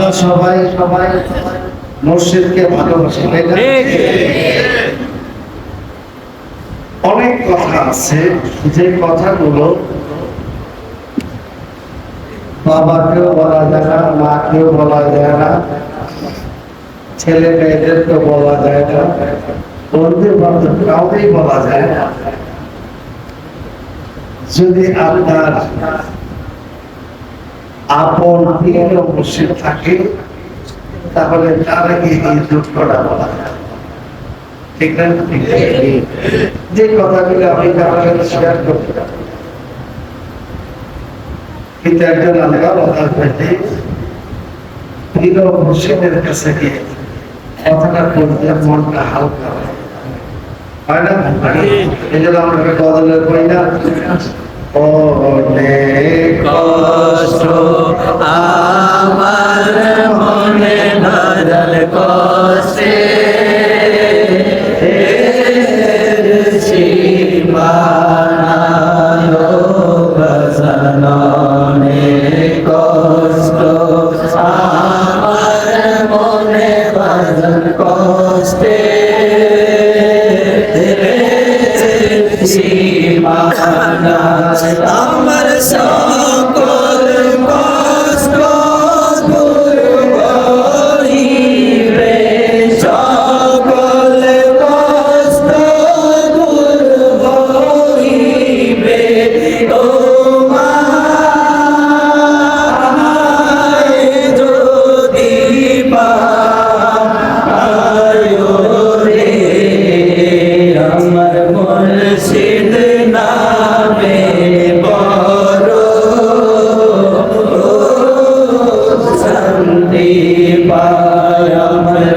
আমরা সবাই সবাই মসজিদকে ভালোবাসি তাই না? অনেক কথা আছে যে কথাগুলো বাবাকেও বলা যায় না মাকেও বলা যায় না ছেলে মেয়েদেরকেও বলা যায় না বন্ধু বান্ধব কাউকেই বলা যায় না যদি আপনার আপন মসজিদ থাকে, তাহলে তারা এই দুঃখটা বলা ঠিক না? যে কথাগুলো আমি কারোর শেয়ার করতে পারি। কিন্তু একজন আল্লাহ কথা পেতে প্রিয় কাছে গিয়ে কথাটা বলতে মনটা হালকা হয়। না? এই জন্য আমরা না? অনেক কষ্ট আমার মনে নজল কষ্টে। কষ্ট আমার আমার কয়া